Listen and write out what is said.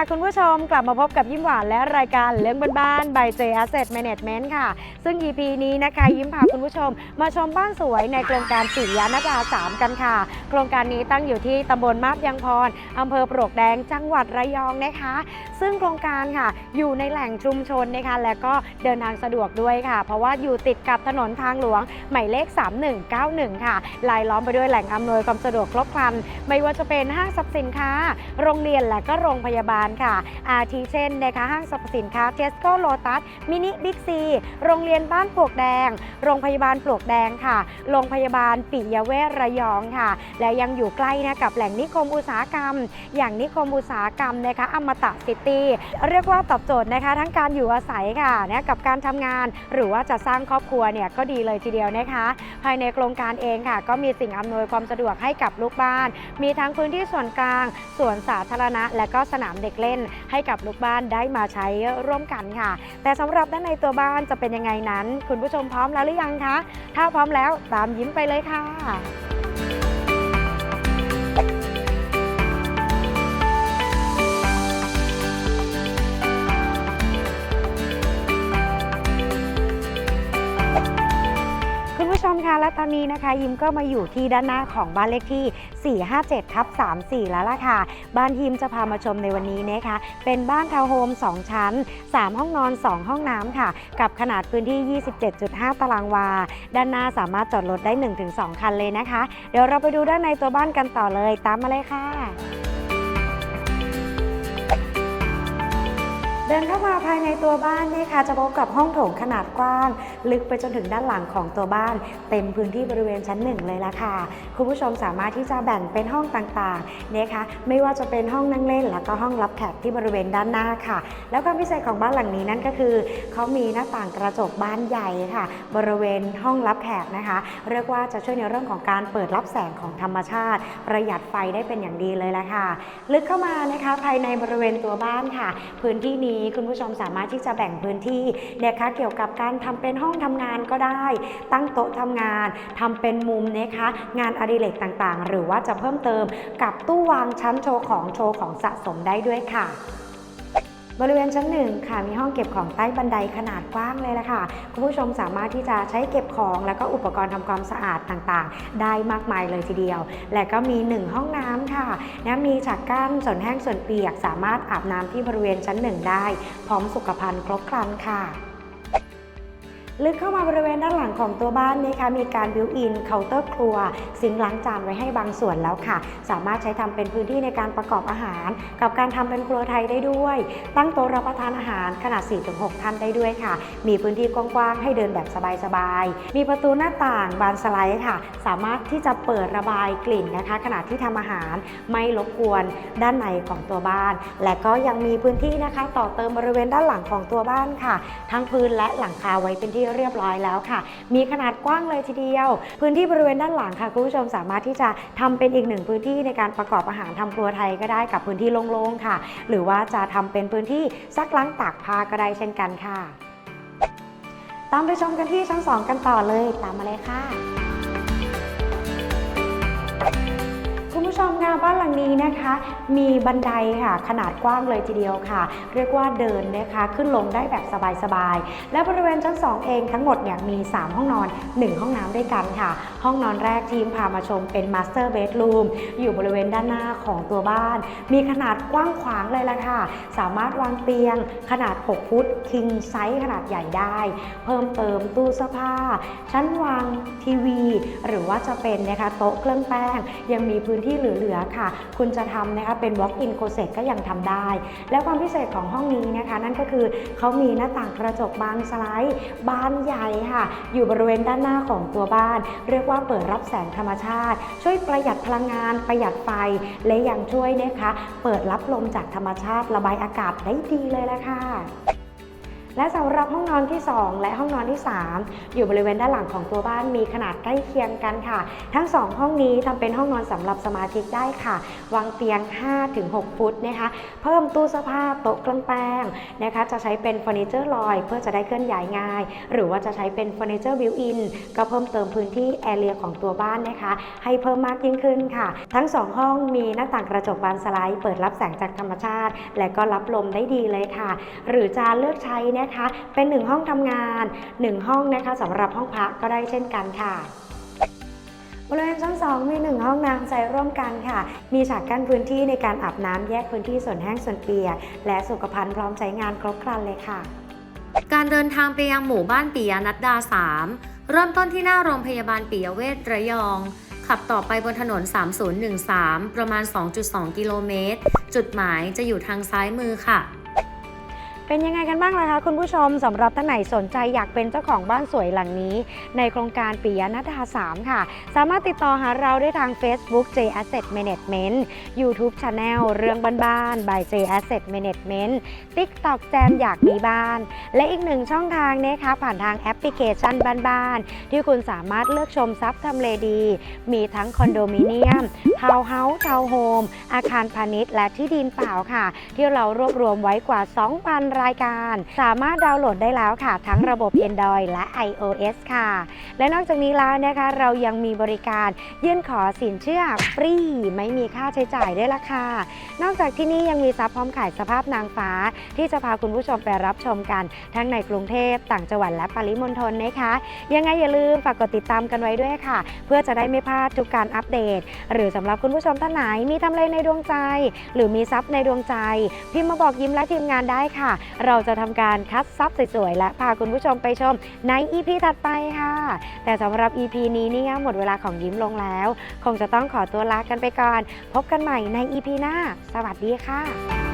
ค่ะคุณผู้ชมกลับมาพบกับยิ้มหวานและรายการเรื่องบ้านๆ by J Asset Management ค่ะ ซึ่ง EP นี้นะคะยิ้มพาคุณผู้ชม มาชมบ้านสวยในโครงการปิยานาดา3 กันค่ะ โครงการนี้ตั้งอยู่ที่ตำบลมาบยังพรอำเภอปลวกแดงจังหวัดระยองนะคะ ซึ่งโครงการค่ะ อยู่ในแหล่งชุมชนนะคะ และก็เดินทางสะดวกด้วยค่ะ เพราะว่าอยู่ติดกับถนนทางหลวงหมายเลข 3191 ค่ะลายล้อมไปด้วยแหล่งอำนวยความสะดวกครบครันไม่ว่าจะเป็นห้างสรรพสินค้า โรงเรียนและก็โรงพยาบาลค่ะ อาทิเช่นนะคะห้างสรรพสินค้าเทสโก้โลตัสมินิบิ๊กซี โรงเรียนบ้านปลวกแดง โรงพยาบาลปลวกแดงค่ะ โรงพยาบาลปิยเวชระยองค่ะ และยังอยู่ใกล้นะกับแหล่งนิคมอุตสาหกรรม อย่างนิคมอุตสาหกรรมนะคะอมตะซิตี้เรียกว่าตอบโจทย์นะคะ ทั้งการอยู่อาศัยค่ะนะกับการทำงาน หรือว่าจะสร้างครอบครัวเนี่ยก็ดีเลยทีเดียวนะคะ ภายในโครงการเองค่ะ ก็มีสิ่งอำนวยความสะดวกให้กับลูกบ้าน มีทั้งพื้นที่ส่วนกลางสวนสาธารณะ และก็สนามเด็กเล่น ให้กับลูกบ้านได้มาใช้ร่วมกันค่ะ แต่สำหรับด้านในตัวบ้านจะเป็นยังไงนั้น คุณผู้ชมพร้อมแล้วหรือยังคะ ถ้าพร้อมแล้วตามยิ้มไปเลยค่ะ นนี้นะคะ ยิมก็มาอยู่ที่ด้านหน้าของบ้านเลขที่ 457ทับ34 แล้วล่ะค่ะ บ้านยิมจะพามาชมในวันนี้นะคะ เป็นบ้านทาวน์โฮม 2 ชั้น 3 ห้องนอน 2 ห้องน้ำค่ะ กับขนาดพื้นที่ 27.5 ตารางวา ด้านหน้าสามารถจอดรถได้ 1-2 คันเลยนะคะ เดี๋ยวเราไปดูด้านในตัวบ้านกันต่อเลย ตามมาเลยค่ะ เดินเข้ามาภายในตัวบ้านเนี่ยค่ะจะพบกับห้องโถงขนาดกว้าง ลึกไปจนถึงด้านหลังของตัวบ้าน เต็มพื้นที่บริเวณชั้นหนึ่งเลยละค่ะ คุณผู้ชมสามารถที่จะแบ่งเป็นห้องต่างๆนะคะไม่ว่าจะเป็นห้องนั่งเล่น แล้วก็ห้องรับแขกที่บริเวณด้านหน้าค่ะ แล้วความพิเศษของบ้านหลังนี้นั่นก็คือเขามีหน้าต่างกระจกบานใหญ่ค่ะ บริเวณห้องรับแขกนะคะ เรียกว่าจะช่วยในเรื่องของการเปิดรับแสงของธรรมชาติ ประหยัดไฟได้เป็นอย่างดีเลยละค่ะ ลึกเข้ามานะคะภายในบริเวณตัวบ้านค่ะ พื้นที่นี้คุณผู้ชมสามารถที่จะแบ่งพื้นที่นะคะเกี่ยวกับการทำเป็นห้องทำงานก็ได้ ตั้งโต๊ะทำงานทำเป็นมุมนะคะงานอดิเรกต่างๆ หรือว่าจะเพิ่มเติมกับตู้วางชั้นโชว์ของโชว์ของสะสมได้ด้วยค่ะ บริเวณชั้นหนึ่งค่ะมีห้องเก็บของใต้บันไดขนาดกว้างเลยละค่ะ คุณผู้ชมสามารถที่จะใช้เก็บของแล้วก็อุปกรณ์ทำความสะอาดต่างๆ ได้มากมายเลยทีเดียว และก็มี 1 ห้องน้ำค่ะนะมีฉากกั้นส่วนแห้งส่วนเปียก สามารถอาบน้ำที่บริเวณชั้นหนึ่งได้ พร้อมสุขภัณฑ์ครบครันค่ะ ลึกเข้ามาบริเวณด้านหลังของตัวบ้านนะคะมีการบิวอินเคาน์เตอร์ครัวซิงค์ล้างจานไว้ให้บางส่วนแล้วค่ะ สามารถใช้ทำเป็นพื้นที่ในการประกอบอาหาร กับการทำเป็นครัวไทยได้ด้วย ตั้งโต๊ะรับประทานอาหารขนาด 4-6 ท่านได้ด้วยค่ะ มีพื้นที่กว้างๆให้เดินแบบสบายๆมีประตูหน้าต่างบานสไลด์ค่ะ สามารถที่จะเปิดระบายกลิ่นนะคะ ขณะที่ทำอาหารไม่รบกวนด้านในของตัวบ้าน และก็ยังมีพื้นที่นะคะ ต่อเติมบริเวณด้านหลังของตัวบ้านค่ะ ทั้งพื้นและหลังคาไว้เป็นที่เรียบร้อยแล้วค่ะ มีขนาดกว้างเลยทีเดียว พื้นที่บริเวณด้านหลังค่ะคุณผู้ชมสามารถที่จะทำเป็นอีกหนึ่งพื้นที่ในการประกอบอาหารทำครัวไทยก็ได้กับพื้นที่โล่งๆค่ะ หรือว่าจะทำเป็นพื้นที่ซักล้างตากผ้าก็ได้เช่นกันค่ะ ตามไปชมกันที่ชั้น 2 กันต่อเลย ตามมาเลยค่ะ ชมค่ะบ้านหลังนี้นะคะ มีบันไดค่ะ ขนาดกว้างเลยทีเดียวค่ะ เรียกว่าเดินนะคะขึ้นลงได้แบบสบายๆ และบริเวณชั้น 2 เองทั้งหมดเนี่ยมี 3 ห้องนอน 1 ห้องน้ำด้วยกันค่ะ ห้องนอนแรกทีมพามาชมเป็นมาสเตอร์เบดรูมอยู่บริเวณด้านหน้าของตัวบ้าน มีขนาดกว้างขวางเลยละค่ะ สามารถวางเตียงขนาด 6 ฟุตคิงไซส์ขนาดใหญ่ได้ เพิ่มเติมตู้เสื้อผ้า ชั้นวางทีวี หรือว่าจะเป็นนะคะโต๊ะเครื่องแป้งยังมีพื้นที่เหลือๆค่ะ คุณจะทำนะคะเป็น walk-in closet ก็ยังทำได้ และความพิเศษของห้องนี้นะคะ นั่นก็คือเขามีหน้าต่างกระจกบานสไลด์บานใหญ่ค่ะ อยู่บริเวณด้านหน้าของตัวบ้าน เรียกว่าเปิดรับแสงธรรมชาติ ช่วยประหยัดพลังงาน ประหยัดไฟ และยังช่วยนะคะ เปิดรับลมจากธรรมชาติระบายอากาศได้ดีเลยละค่ะ และสำหรับห้องนอนที่ 2 และห้องนอนที่ 3 อยู่บริเวณด้านหลังของตัวบ้านมีขนาดใกล้เคียงกันค่ะ ทั้ง 2 ห้องนี้ทำเป็นห้องนอนสำหรับสมาชิกได้ค่ะ วางเตียง 5-6 ฟุตนะคะ เพิ่มตู้เสื้อผ้าโต๊ะเครื่องแป้งนะคะ จะใช้เป็นเฟอร์นิเจอร์ลอย เพื่อจะได้เคลื่อนย้ายง่าย หรือว่าจะใช้เป็นเฟอร์นิเจอร์บิวอินก็เพิ่มเติมพื้นที่แอเรียของตัวบ้านนะคะ ให้เพิ่มมากยิ่งขึ้นค่ะ ทั้ง 2 ห้องมีหน้าต่างกระจกบานสไลด์ เปิดรับแสงจากธรรมชาติ และก็รับลมได้ดีเลยค่ะ หรือจะเลือกใช้นะคะเป็น 1 ห้องทำงาน 1 ห้องนะคะสำหรับห้องพักก็ได้เช่นกันค่ะบริเวณชั้น2มี 1 ห้องน้ำใช้ร่วมกันค่ะ มีฉากกั้นพื้นที่ในการอาบน้ำแยกพื้นที่ส่วนแห้งส่วนเปียก และสุขภัณฑ์พร้อมใช้งานครบครันเลยค่ะ การเดินทางไปยังหมู่บ้านปิยนัดดา 3 เริ่มต้นที่หน้าโรงพยาบาลปิยเวชระยอง ขับต่อไปบนถนน 3013 ประมาณ 2.2 กิโลเมตร จุดหมายจะอยู่ทางซ้ายมือค่ะ เป็นยังไงกันบ้างล่ะคะคุณผู้ชมสำหรับท่านไหนสนใจอยากเป็นเจ้าของบ้านสวยหลังนี้ ในโครงการปิยนัทา3 ค่ะ สามารถติดต่อหาเราได้ทาง Facebook J Asset Management YouTube Channel เรื่องบ้านๆ by J Asset Management TikTok แจมอยากมีบ้าน และอีกหนึ่งช่องทางนะคะผ่านทางแอปพลิเคชันบ้านๆ ที่คุณสามารถเลือกชมทรัพย์ทำเลดี มีทั้งคอนโดมิเนียมทาวน์เฮาส์ทาวน์โฮมอาคารพาณิชย์และที่ดินเปล่าค่ะ ที่เรารวบรวมไว้กว่า 2,000รายการ สามารถดาวน์โหลดได้แล้วค่ะ ทั้งระบบ Android และ iOS ค่ะ และนอกจากนี้แล้วนะคะ เรายังมีบริการยื่นขอสินเชื่อฟรี ไม่มีค่าใช้จ่ายด้วยล่ะค่ะ นอกจากที่นี่ยังมีซับพร้อมขายสภาพนางฟ้า ที่จะพาคุณผู้ชมไปรับชมกัน ทั้งในกรุงเทพต่างจังหวัดและปริมณฑลนะคะ ยังไงอย่าลืมฝากกดติดตามกันไว้ด้วยค่ะ เพื่อจะได้ไม่พลาดทุกการอัปเดต หรือสำหรับคุณผู้ชมท่านไหนมีทำเลในดวงใจ หรือมีทรัพย์ในดวงใจ พิมพ์มาบอกยิ้มและทีมงานได้ค่ะเราจะทำการคัดซับสวยๆและพาคุณผู้ชมไปชมใน EP ถัดไปค่ะ แต่สำหรับ EP นี้เนี่ยหมดเวลาของยิ้มลงแล้ว คงจะต้องขอตัวลากันไปก่อน พบกันใหม่ใน EP หน้า สวัสดีค่ะ